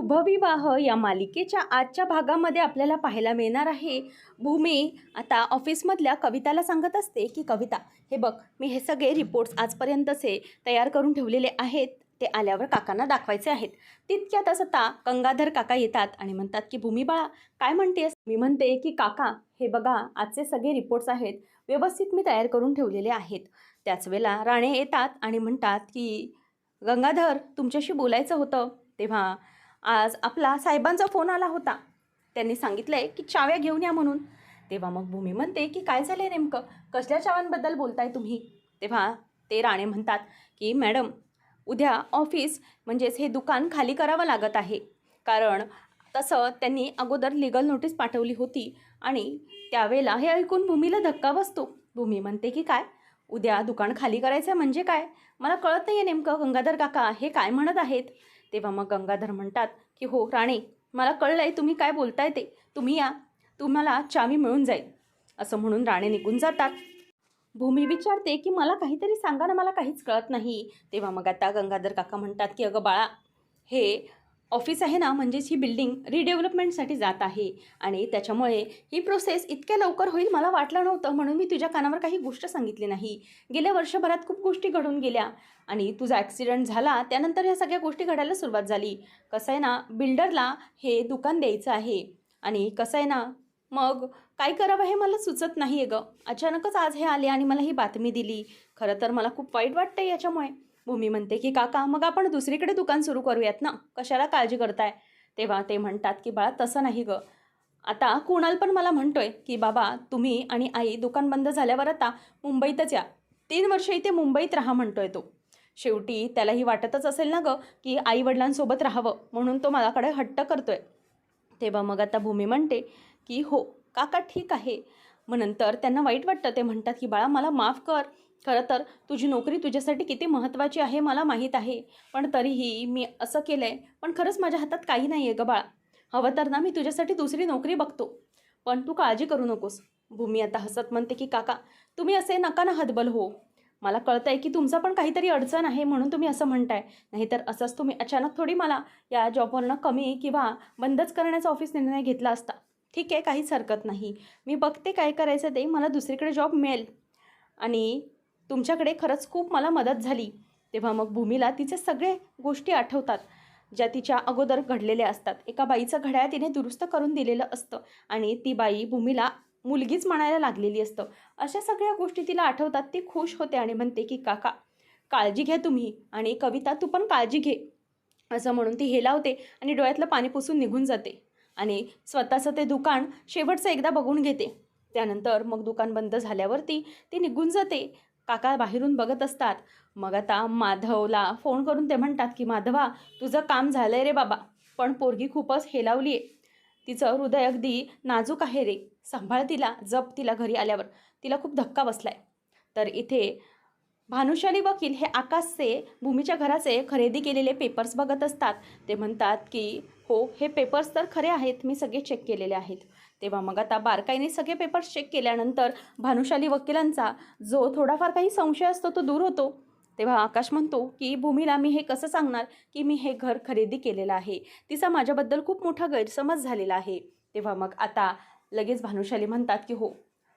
शुभविवाह या मालिकेच्या आजच्या भागामध्ये आपल्याला पाहायला मिळणार आहे. भूमी आता ऑफिसमधल्या कविताला सांगत असते की कविता हे बघ मी हे सगळे रिपोर्ट्स आजपर्यंतचे तयार करून ठेवलेले आहेत. ते आल्यावर काकांना दाखवायचे आहेत. तितक्यातच आता गंगाधर काका येतात आणि म्हणतात की भूमी बाळा काय म्हणतेस? मी म्हणते की काका हे बघा आजचे सगळे रिपोर्ट्स आहेत. व्यवस्थित मी तयार करून ठेवलेले आहेत. त्याच वेळेला राणे येतात आणि म्हणतात की गंगाधर तुमच्याशी बोलायचं होतं. तेव्हा आज आपला साहेबांचा फोन आला होता. त्यांनी सांगितलं आहे की चाव्या घेऊन या म्हणून. तेव्हा मग भूमी म्हणते की काय झालं आहे नेमकं? कसल्या चाव्यांबद्दल बोलताय तुम्ही? तेव्हा ते राणे म्हणतात की मॅडम उद्या ऑफिस म्हणजेच हे दुकान खाली करावं लागत आहे. कारण तसं त्यांनी अगोदर लिगल नोटीस पाठवली होती आणि त्यावेळेला हे ऐकून भूमीला धक्का बसतो. भूमी म्हणते की काय? उद्या दुकान खाली करायचं म्हणजे काय? मला कळत नाही आहे नेमकं गंगाधर काका हे काय म्हणत आहेत? तेव्हा मग गंगाधर म्हणतात की हो राणे मला कळलं आहे तुम्ही काय बोलताय ते. तुम्ही या. तुम्हाला चावी मिळून जाईल. असं म्हणून राणे निघून जातात. भूमी विचारते की मला काहीतरी सांगा ना मला काहीच कळत नाही. तेव्हा मग आता गंगाधर काका म्हणतात की अगं बाळा हे ऑफिस आहे ना म्हणजेच ही बिल्डिंग रिडेव्हलपमेंटसाठी जात आहे. आणि त्याच्यामुळे ही प्रोसेस इतक्या लवकर होईल मला वाटलं नव्हतं म्हणून मी तुझ्या कानावर काही गोष्ट सांगितली नाही. गेल्या वर्षभरात खूप गोष्टी घडून गेल्या. आणि तुझा ॲक्सिडेंट झाला त्यानंतर ह्या सगळ्या गोष्टी घडायला सुरुवात झाली. कसं आहे ना बिल्डरला हे दुकान द्यायचं आहे. आणि कसं आहे ना मग काय करावं हे मला सुचत नाही आहे गं अचानकच आज हे आले आणि मला ही बातमी दिली. खरं तर मला खूप वाईट वाटतं याच्यामुळे. भूमी म्हणते की काका मग आपण दुसरीकडे दुकान सुरू करूयात ना? कशाला काळजी करताय? तेव्हा ते म्हणतात की बाळा तसं नाही गं. आता कुणाल पण मला म्हणतोय की बाबा तुम्ही आणि आई दुकान बंद झाल्यावर आता मुंबईतच या. तीन वर्ष इथे मुंबईत राहा म्हणतोय तो. शेवटी त्यालाही वाटतच असेल ना गं की आई वडिलांसोबत राहावं म्हणून तो मलाकडे हट्ट करतोय. तेव्हा मग आता भूमी म्हणते की हो काका ठीक आहे. मग नंतर त्यांना वाईट वाटतं. ते म्हणतात की बाळा मला माफ कर. खरं तर तुझी नोकरी तुझ्यासाठी किती महत्त्वाची आहे मला माहीत आहे. पण तरीही मी असं केलं आहे पण खरंच माझ्या हातात काही नाही आहे गं बाळा. हवं तर ना मी तुझ्यासाठी दुसरी नोकरी बघतो. पण तू काळजी करू नकोस. भूमी आता हसत म्हणते की काका तुम्ही असे नका ना हतबल हो. मला कळतं आहे की तुमचं पण काहीतरी अडचण आहे म्हणून तुम्ही असं म्हणताय. नाहीतर असंच तुम्ही अचानक थोडी मला या जॉबवरनं कमी किंवा बंदच करण्याचा ऑफिस निर्णय घेतला असता. ठीक आहे काहीच हरकत नाही. मी बघते काय करायचं ते. मला दुसरीकडे जॉब मिळेल. आणि तुमच्याकडे खरंच खूप मला मदत झाली. तेव्हा मग भूमीला तिचे सगळे गोष्टी आठवतात. ज्या तिच्या अगोदर घडलेल्या असतात. एका बाईचं घड्याळ तिने दुरुस्त करून दिलेलं असतं आणि ती बाई भूमीला मुलगीच म्हणायला लागलेली असतं. अशा सगळ्या गोष्टी तिला आठवतात. ती खुश होते आणि म्हणते की काका काळजी घ्या तुम्ही आणि कविता तू पण काळजी घे. असं म्हणून ती हेलावते आणि डोळ्यातलं पाणी पुसून निघून जाते. आणि स्वतःचं ते दुकान शेवटचं एकदा बघून घेते. त्यानंतर मग दुकान बंद झाल्यावरती ती निघून जाते. काका बाहेरून बघत असतात. मग आता माधवला फोन करून ते म्हणतात की माधवा तुझं काम झालं आहे रे बाबा पण पोरगी खूपच हेलावली आहे तिचं हृदय अगदी नाजूक आहे रे. सांभाळ तिला जप तिला घरी आल्यावर. तिला खूप धक्का बसलाय. तर इथे भानुशाली वकील हे आकाशचे भूमीच्या घराचे खरेदी केलेले पेपर्स बघत असतात. ते म्हणतात की हो हे पेपर्स तर खरे आहेत. मी सगळे चेक केलेले आहेत. तेव्हा मग आता बारकाईने सगळे पेपर्स चेक केल्यानंतर भानुशाली वकिलांचा जो थोडाफार काही संशय असतो तो दूर होतो. तेव्हा आकाश म्हणतो की भूमीला मी हे कसं सांगणार की मी हे घर खरेदी केलेलं आहे? तिचा माझ्याबद्दल खूप मोठा गैरसमज झालेला आहे. तेव्हा मग आता लगेच भानुशाली म्हणतात की हो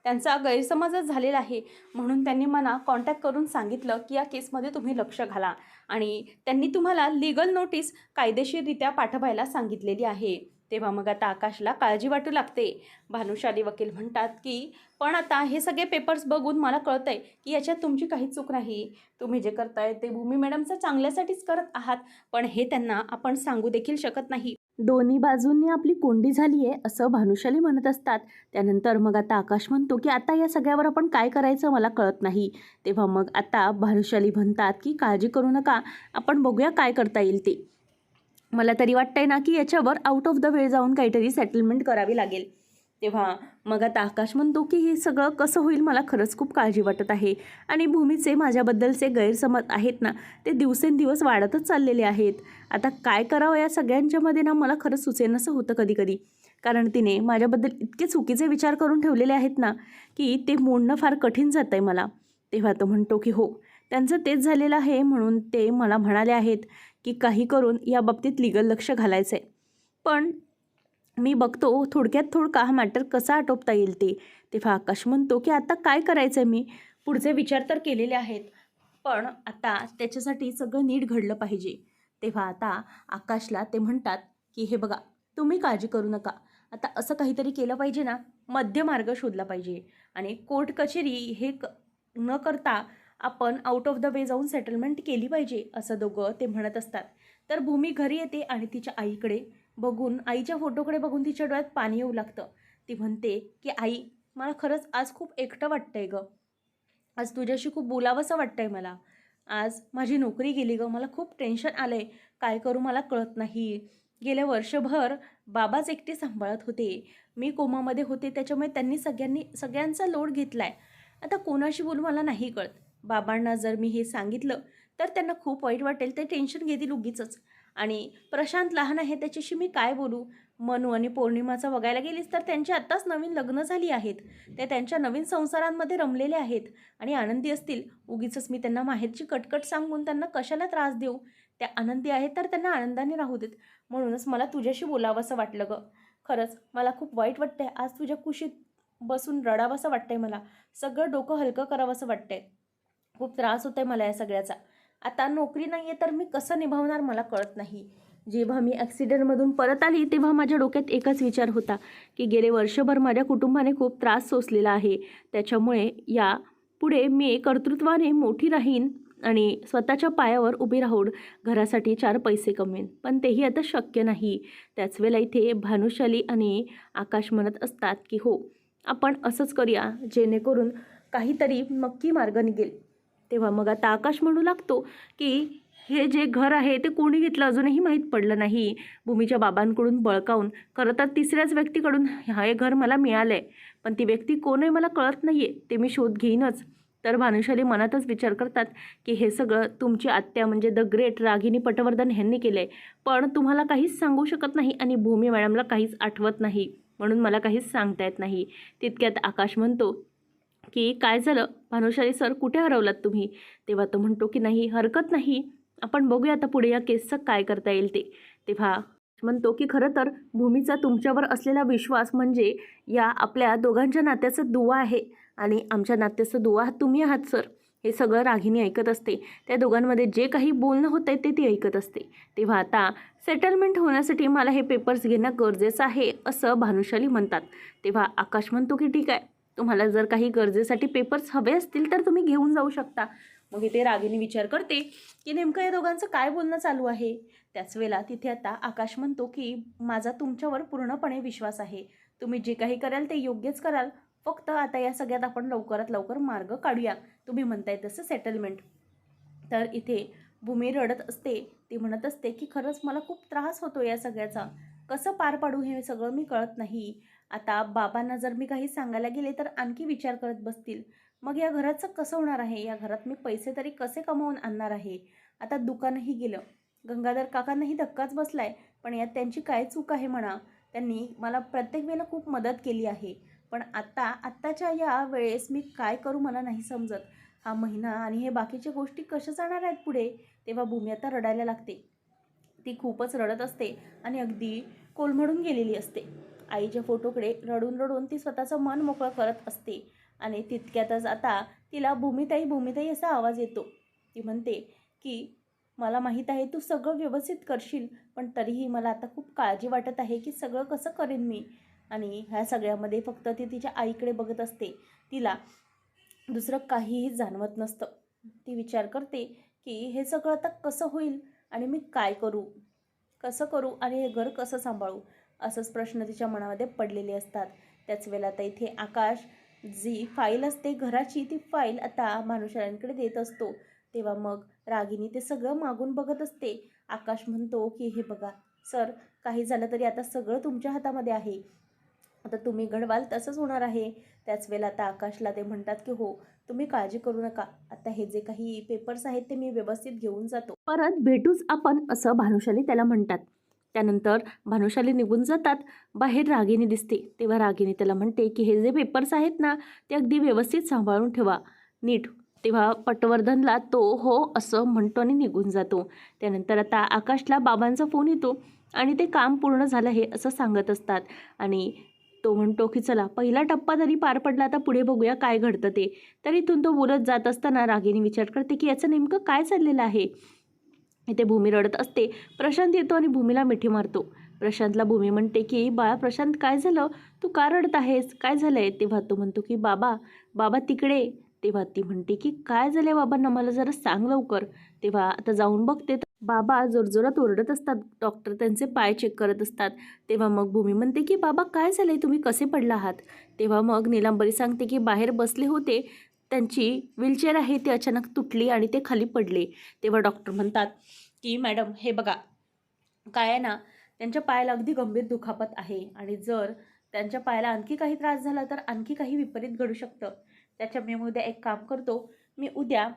त्यांचा गैरसमजच झालेला आहे. म्हणून त्यांनी मला कॉन्टॅक्ट करून सांगितलं की या केसमध्ये तुम्ही लक्ष घाला. आणि त्यांनी तुम्हाला लिगल नोटीस कायदेशीररित्या पाठवायला सांगितलेली आहे. तेव्हा मग आता आकाशला काळजी वाटू लागते. भानुशाली वकील म्हणतात की पण आता हे सगळे पेपर्स बघून मला कळतं आहे की याच्यात तुमची काही चूक नाही. तुम्ही जे करताय ते भूमी मॅडमचं चांगल्यासाठीच करत आहात पण हे त्यांना आपण सांगू देखील शकत नाही. दोन्ही बाजूंनी आपली कोंडी झाली आहे असं भानुशाली म्हणत असतात. त्यानंतर मग आता आकाश म्हणतो की आता या सगळ्यावर आपण काय करायचं मला कळत नाही. तेव्हा मग आता भानुशाली म्हणतात की काळजी करू नका. आपण बघूया काय करता येईल ते. मला तरी वाटतंय ना की याच्यावर आउट ऑफ द वे जाऊन काहीतरी सेटलमेंट करावी लागेल. तेव्हा मग आता आकाश म्हणतो की हे सगळं कसं होईल मला खरंच खूप काळजी वाटत आहे. आणि भूमीचे माझ्याबद्दलचे गैरसमज आहेत ना ते दिवसेंदिवस वाढतच चाललेले आहेत. आता काय करावं या सगळ्यांच्यामध्ये ना मला खरंच सुचेनसं होतं कधी कधी कारण तिने माझ्याबद्दल इतके चुकीचे विचार करून ठेवलेले आहेत ना की ते मोडणं फार कठीण जातं आहे मला. तेव्हा तो म्हणतो की हो त्यांचं तेच झालेलं आहे म्हणून ते मला म्हणाले आहेत की काही करून या बाबतीत लिगल लक्ष घालायचं आहे पण मी बघतो थोडक्यात थोडका हा मॅटर कसा आटोपता येईल ते. तेव्हा आकाश म्हणतो की आता काय करायचं आहे मी? पुढचे विचार तर केलेले आहेत पण आता त्याच्यासाठी सगळं नीट घडलं पाहिजे. तेव्हा आता आकाशला ते म्हणतात की हे बघा तुम्ही काळजी करू नका. आता असं काहीतरी केलं पाहिजे ना मध्यमार्ग शोधला पाहिजे. आणि कोर्ट कचेरी हे क न करता आपण आउट ऑफ द वे जाऊन सेटलमेंट केली पाहिजे असं दोघं ते म्हणत असतात. तर भूमी घरी येते आणि तिच्या आईकडे बघून आईच्या फोटोकडे बघून तिच्या डोळ्यात पाणी येऊ लागतं. ती म्हणते की आई मला खरंच आज खूप एकटं वाटतंय गं. आज तुझ्याशी खूप बोलावंसं वाटतंय मला. आज माझी नोकरी गेली गं. मला खूप टेन्शन आलं आहे काय करू मला कळत नाही. गेल्या वर्षभर बाबाच एकटे सांभाळत होते. मी कोमामध्ये होते. त्याच्यामुळे त्यांनी सगळ्यांनी सगळ्यांचा लोड घेतला आहे आता कोणाशी बोलू मला नाही कळत. बाबांना जर मी हे सांगितलं तर त्यांना खूप वाईट वाटेल. ते टेन्शन घेतील उगीच आणि प्रशांत लहान आहे त्याच्याशी मी काय बोलू? मनू आणि पौर्णिमाचं बघायला गेलीस तर त्यांची आत्ताच नवीन लग्न झाली आहेत. ते त्यांच्या नवीन संसारांमध्ये रमलेले आहेत आणि आनंदी असतील. उगीच मी त्यांना माहेरची कटकट सांगून त्यांना कशाला त्रास देऊ? त्या आनंदी आहेत तर त्यांना आनंदाने राहू देत. म्हणूनच मला तुझ्याशी बोलावंसं वाटलं गं. खरंच मला खूप वाईट वाटतंय. आज तुझ्या कुशीत बसून रडावंसं वाटतंय मला. सगळं डोकं हलकं करावंसं वाटतंय. खूप त्रास होतोय मला या सगळ्याचा. आता नोकरी नाही आहे तर मी कसं निभावणार मला कळत नाही. जेव्हा मी ॲक्सिडेंटमधून परत आली तेव्हा माझ्या डोक्यात एकच विचार होता की गेले वर्षभर माझ्या कुटुंबाने खूप त्रास सोसलेला आहे. त्याच्यामुळे या पुढे मी कर्तृत्वाने मोठी राहीन आणि स्वतःच्या पायावर उभी राहून घरासाठी चार पैसे कमवेन. पण तेही आता शक्य नाही. त्याच वेळेला इथे भानुशाली आणि आकाश म्हणत असतात की हो आपण असंच करूया जेणेकरून काहीतरी नक्की मार्ग निघेल. तेव्हा मग आता आकाश म्हणू लागतो की हे जे घर आहे ते कोणी घेतलं अजूनही माहीत पडलं नाही. भूमीच्या बाबांकडून बळकावून खरं तर तिसऱ्याच व्यक्तीकडून हे घर मला मिळालं आहे पण ती व्यक्ती कोण आहे मला कळत नाही आहे ते मी शोध घेईनच. तर भानुशाली मनातच विचार करतात की हे सगळं तुमची आत्या म्हणजे द ग्रेट रागिनी पटवर्धन ह्यांनी केलं आहे पण तुम्हाला काहीच सांगू शकत नाही आणि भूमी मॅडमला काहीच आठवत नाही. म्हणून मला काहीच सांगता येत नाही. तितक्यात आकाश म्हणतो की काय झालं? भानुशाली सर कुठे हरवलात तुम्ही? तेव्हा तो म्हणतो की नाही हरकत नाही. आपण बघूया आता पुढे या केसचं काय करता येईल ते. तेव्हा म्हणतो की खरं तर भूमीचा तुमच्यावर असलेला विश्वास म्हणजे या आपल्या दोघांच्या नात्याचं दुवा आहे. आणि आमच्या नात्याचं दुवा तुम्ही आहात सर. हे सगळं रागिनी ऐकत असते. त्या दोघांमध्ये जे काही बोलणं होतं आहे ते ती ऐकत असते. तेव्हा आता सेटलमेंट होण्यासाठी मला हे पेपर्स घेणं गरजेचं आहे असं भानुशाली म्हणतात. तेव्हा आकाश म्हणतो की ठीक आहे. तुम्हाला जर काही गरजेसाठी पेपर्स हवे असतील तर तुम्ही घेऊन जाऊ शकता. मग इथे रागिनी विचार करते की नेमकं या दोघांचं काय बोलणं चालू आहे? त्याच वेळेला तिथे आता आकाश म्हणतो की माझा तुमच्यावर पूर्णपणे विश्वास आहे. तुम्ही जे काही कराल ते योग्यच कराल. फक्त आता या सगळ्यात आपण लवकरात लवकर मार्ग काढूया. तुम्ही म्हणताय तसं सेटलमेंट तर इथे भूमी रडत असते. ती म्हणत असते की खरंच मला खूप त्रास होतो या सगळ्याचा. कसं पार पाडू हे सगळं मी कळत नाही. आता बाबांना जर मी काही सांगायला गेले तर आणखी विचार करत बसतील. मग या घराचं कसं होणार आहे? या घरात मी पैसे तरी कसे कमावून आणणार आहे? आता दुकानही गेलं. गंगाधर काकांनाही धक्काच बसलाय. पण यात त्यांची काय चूक आहे म्हणा? त्यांनी मला प्रत्येक वेळेला खूप मदत केली आहे. पण आत्ता आत्ताच्या या वेळेस मी काय करू मला नाही समजत. हा महिना आणि हे बाकीच्या गोष्टी कशा जाणार आहेत पुढे? तेव्हा भूमी आता रडायला लागते. ती खूपच रडत असते आणि अगदी कोलमडून गेलेली असते. आईच्या फोटोकडे रडून रडून ती स्वतःचं मन मोकळं करत असते. आणि तितक्यातच आता तिला भूमिताई भूमिताई असा आवाज येतो. ती म्हणते की मला माहीत आहे तू सगळं व्यवस्थित करशील पण तरीही मला आता खूप काळजी वाटत आहे की सगळं कसं करेन मी? आणि ह्या सगळ्यामध्ये फक्त ती तिच्या आईकडे बघत असते. तिला दुसरं काहीही जाणवत नसतं. ती विचार करते की हे सगळं आता कसं होईल आणि मी काय करू? कसं करू आणि हे घर कसं सांभाळू? असंच प्रश्न तिच्या मनामध्ये पडलेले असतात. त्याच वेळेला आता इथे आकाश जी फाईल असते घराची ती फाईल आता भानुशाळांकडे देत असतो. तेव्हा मग रागिनी ते सगळं मागून बघत असते. आकाश म्हणतो की हे बघा सर काही झालं तरी आता सगळं तुमच्या हातामध्ये आहे. आता तुम्ही घडवाल तसंच होणार आहे. त्याच वेळेला आता आकाशला ते म्हणतात की हो तुम्ही काळजी करू नका. आता हे जे काही पेपर्स आहेत ते मी व्यवस्थित घेऊन जातो. परत भेटूच आपण असं भानुशाली त्याला म्हणतात. त्यानंतर भानुशाली निघून जातात. बाहेर रागिनी दिसते. तेव्हा रागिनी त्याला म्हणते की हे जे पेपर्स आहेत ना ते अगदी व्यवस्थित सांभाळून ठेवा. नीट. तेव्हा पटवर्धनला तो हो असं म्हणतो आणि निघून जातो. त्यानंतर आता आकाशला बाबांचा फोन येतो आणि ते काम पूर्ण झालं आहे असं सांगत असतात. आणि तो म्हणतो की चला पहिला टप्पा तरी पार पडला आता पुढे बघूया काय घडतं ते. तर इथून तो बोलत जात असताना रागिनी विचार करते की याचं नेमकं काय चाललेलं आहे? इथे भूमी रडत असते प्रशांत येतो आणि भूमीला मिठी मारतो. प्रशांतला भूमी म्हणते की बाळा प्रशांत काय झालं? तू का रडत आहेस? काय झालं आहे तेव्हा तो म्हणतो की बाबा बाबा तिकडे. तेव्हा ती म्हणते की काय झालं बाबांना? मला जरा सांग लवकर. तेव्हा आता जाऊन बघते बाबा जोरजोरात ओरडत असतात. डॉक्टर त्यांचे पाय चेक करत असतात. तेव्हा मग भूमी म्हणते की बाबा काय झालंय? तुम्ही कसे पडला आहात? तेव्हा मग निलांबरी सांगते की बाहेर बसले होते. त्यांची व्हीलचेअर आहे ती अचानक तुटली आणि ते खाली पडले. तेव्हा डॉक्टर म्हणतात की मॅडम हे बघा. काय आहे ना त्यांच्या पायाला अगदी गंभीर दुखापत आहे आणि जर त्यांच्या पायाला आणखी काही त्रास झाला तर आणखी काही विपरीत घडू शकतं. त्याच्या मी उद्या एक काम करतो. मी उद्या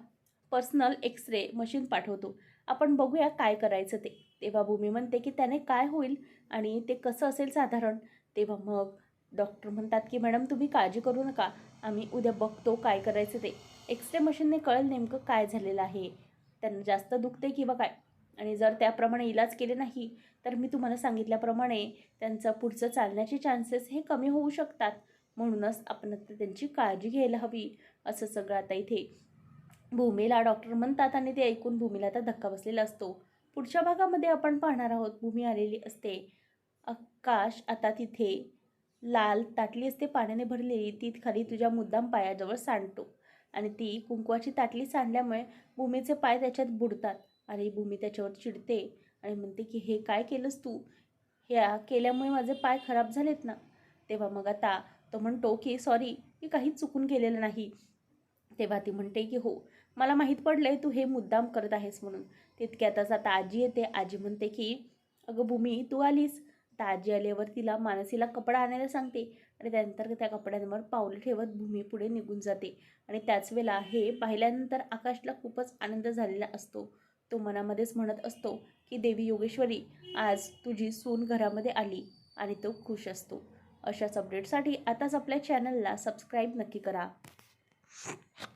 पर्सनल एक्स रे मशीन पाठवतो. आपण बघूया काय करायचं ते. तेव्हा भूमी म्हणते की त्याने काय होईल आणि ते कसं असेल साधारण? तेव्हा मग डॉक्टर म्हणतात की मॅडम तुम्ही काळजी करू नका. आम्ही उद्या बघतो काय करायचं ते. एक्स रे मशीनने कळेल नेमकं काय झालेलं आहे. त्यांना जास्त दुखते किंवा काय? आणि जर त्याप्रमाणे इलाज केले नाही तर मी तुम्हाला सांगितल्याप्रमाणे त्यांचं पुढचं चालण्याचे चान्सेस हे कमी होऊ शकतात. म्हणूनच आपण आता त्यांची काळजी घ्यायला हवी असं सगळं आता इथे भूमीला डॉक्टर म्हणतात आणि ते ऐकून भूमीला आता धक्का बसलेला असतो. पुढच्या भागामध्ये आपण पाहणार आहोत भूमी आलेली असते. आकाश आता तिथे लाल ताटली असते पाण्याने भरलेली ती खाली तुझ्या मुद्दाम पायाजवळ सांडतो. आणि ती कुंकवाची ताटली सांडल्यामुळे भूमीचे पाय त्याच्यात बुडतात. आणि भूमी त्याच्यावर चिडते आणि म्हणते की हे काय केलंस तू? ह्या केल्यामुळे माझे पाय खराब झालेत ना? तेव्हा मग आता तो म्हणतो की सॉरी मी काहीच चुकून केलेलं नाही. तेव्हा ती म्हणते की हो मला माहीत पडलं आहे तू हे मुद्दाम करत आहेस म्हणून. तितक्यातच आता आजी येते. आजी म्हणते की अगं भूमी तू आलीस? ताजी आजी आल्यावर तिला मानसीला कपडा आणायला सांगते आणि त्यानंतर त्या कपड्यांवर पावलं ठेवत भूमी पुढे निघून जाते. आणि त्याच वेळेला हे पाहिल्यानंतर आकाशला खूपच आनंद झालेला असतो. तो मनामध्येच म्हणत असतो की देवी योगेश्वरी आज तुझी सून घरामध्ये आली आणि तो खुश असतो. अशाच अपडेटसाठी आताच आपल्या चॅनलला सबस्क्राईब नक्की करा.